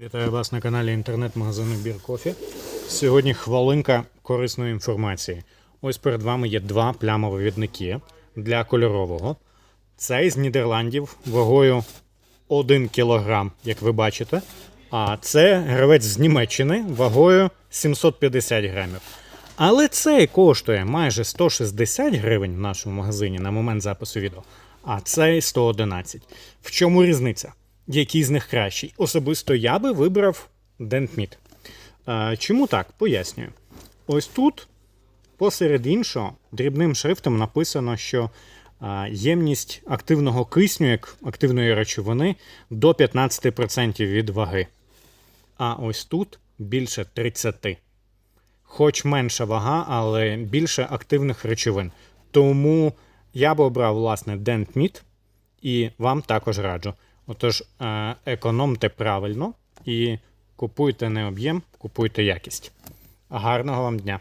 Вітаю вас на каналі інтернет-магазину Бір Кофі. Сьогодні хвилинка корисної інформації. Ось перед вами є два плямовивідники для кольорового. Цей з Нідерландів вагою 1 кг, як ви бачите. А це гравець з Німеччини вагою 750 грамів. Але цей коштує майже 160 гривень в нашому магазині на момент запису відео, а цей 111. В чому різниця? Який з них кращий? Особисто я би вибрав Дентміт. Чому так? Пояснюю. Ось тут, посеред іншого, дрібним шрифтом написано, що ємність активного кисню, як активної речовини, до 15% від ваги. А ось тут більше 30%. хоч менша вага, але більше активних речовин. Тому я би обрав, власне, Dentmeat і вам також раджу. Отож, е, економте правильно і купуйте не об'єм, купуйте якість. Гарного вам дня!